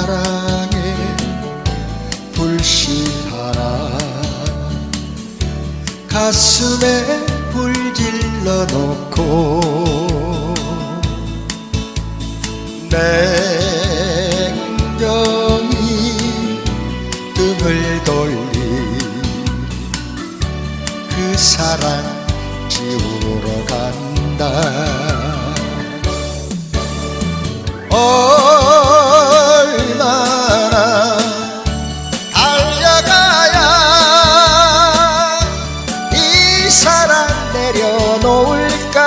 사랑의 불시하라. 가슴에 불질러 놓고 냉정히 등을 돌린 그 사랑 지우러 간다. 얼마나 달려가야 이 사랑 내려놓을까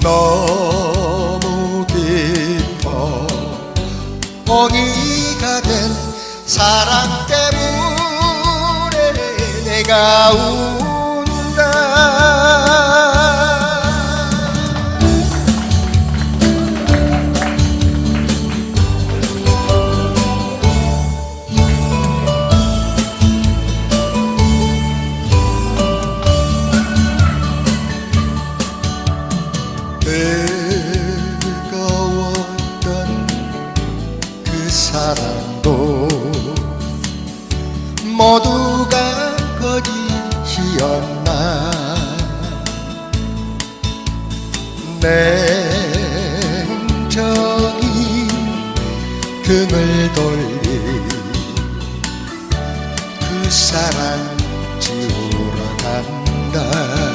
너무 깊어. 엉이가 된 사랑 때문에 내가 운다 사랑도 모두가 거짓이었나? 냉정히 등을 돌린 그 사랑 지우러 간다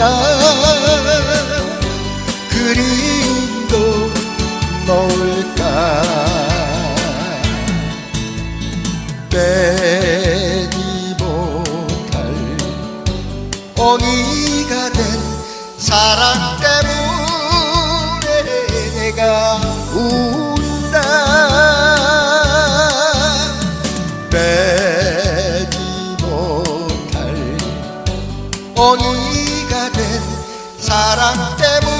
가야 그리움도 놓을까? 빼지 못할 엉이가 된 사랑 때문에 내가 운다. 빼지 못할 된 사랑 때문에